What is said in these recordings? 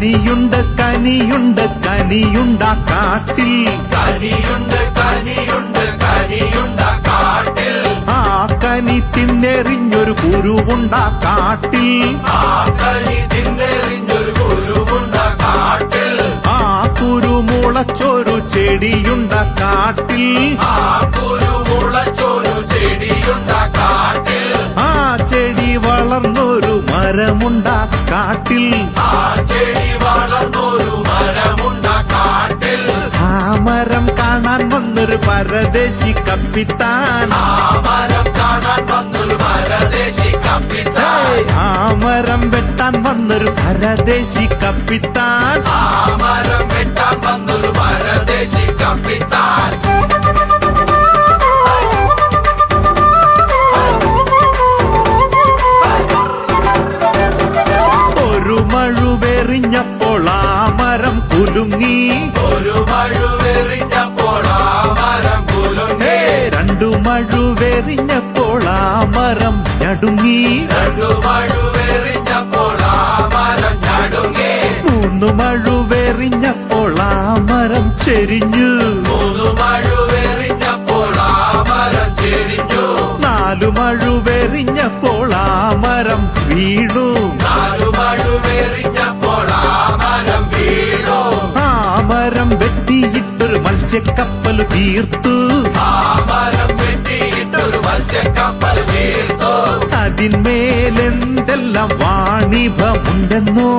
കനിയുണ്ട കാട്ടിൽ. കനിയുണ്ട് കനിയുണ്ട് കനിയുണ്ട കാട്ടിൽ. ആ കനി തിന്നെറിഞ്ഞൊരു കുരുവുണ്ട കാട്ടിൽ. ആ കനി തിന്നെറിഞ്ഞൊരു കുരുവുണ്ട കാട്ടിൽ. ആ ചെടിയുണ്ട ആ കുരുമുളച്ചൊരു ചെടിയുണ്ട കാട്ടിൽ. ആ ചെടി വളർന്നൊരു മരമുണ്ട കാട്ടിൽ. ആ ചെടി വളർന്നൊരു മരമുണ്ട കാട്ടിൽ. ആ മരം കാണാൻ വന്നൊരു പരദേശി കപ്പിത്താൻ. ആ മരം വെട്ടാൻ വന്നൊരു പരദേശി കപ്പിത്താൻ. ആ മരം വെട്ടാൻ വന്നൊരു പരദേശി കപ്പിത്താൻ. രണ്ടു മഴുവെറിഞ്ഞപ്പോൾ ആ മരം ഞടുങ്ങി. മൂന്നു മഴുവെറിഞ്ഞപ്പോൾ ആ മരം ചെരിഞ്ഞു. നാലു മഴുവെറിഞ്ഞപ്പോൾ ആ മരം വീണു. ആ മരം വെട്ടിയിട്ടൊരു മത്സ്യക്കപ്പൽ തീർത്തു. ആ അതിന്മേലെന്തെല്ലാം വാണിഭമുണ്ടെന്നോ?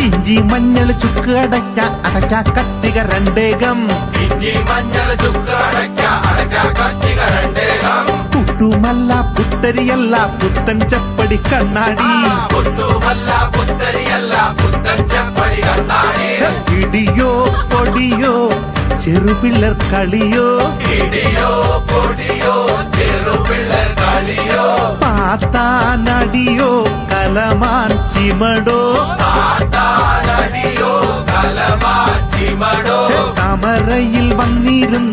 ഇഞ്ചി മഞ്ഞൾ ചുക്ക് അടയ്ക്ക അടയ്ക്ക കത്തിക രണ്ടേകം. ഇഞ്ചി മഞ്ഞൾ ചുക്ക് അടയ്ക്ക അടയ്ക്ക കത്തിക രണ്ടേകം. പുട്ടുമല്ല പുത്തരിയല്ല പുത്തൻ ചപ്പടി കണ്ണാടി പൊട്ടുമല്ല പുത്തരിയല്ല പുത്തൻ ചെപ്പടി കണ്ണാടി ഇടിയോ പൊടിയോ ചെറുപിള്ളർ കളിയോ ഇടിയോ പൊടിയോ ചെറുപിള്ളർ കളിയോ പാത്താനടിയോ കലമാൻ ചിമടോ താത്താനടിയോ കലമാറ്റിമടോ കമറയിൽ വന്നിരുന്നൊരു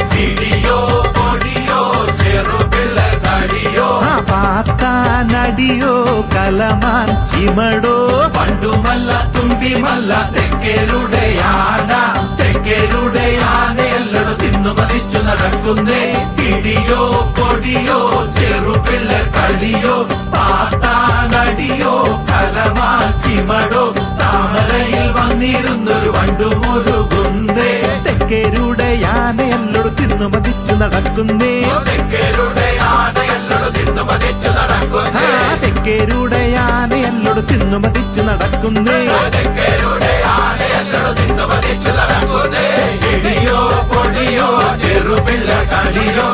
കലമാൻ ചിമടോ? പണ്ടുമല്ല തുമ്പിമല്ല തെക്കരുടെ ആന തെക്കരുടെ ആനയല്ലടു തിന്നു മതിച്ചു നടക്കുന്നേ. ഇടിയോ പൊടിയോ ചെറുപിള്ള കളിയോ പാട്ടാനടിയോ കലമാൻ ചിമടോ. താമരയിൽ വന്നിരുന്നൊരു മതിച്ചു നടക്കുന്നേ തെക്കരുടെ ആനയല്ലടു തിന്നു മതിച്ചു നടക്കുന്നേ. തെക്കേരുടെ ആനയല്ലോട് തിന്നു മതിച്ചു നടക്കുന്നേ. തെക്കരുടെ ആനയല്ലടു തിന്നു മതിച്ചു നടക്കുന്നേ. ചെറുപിള്ള കളിയോ.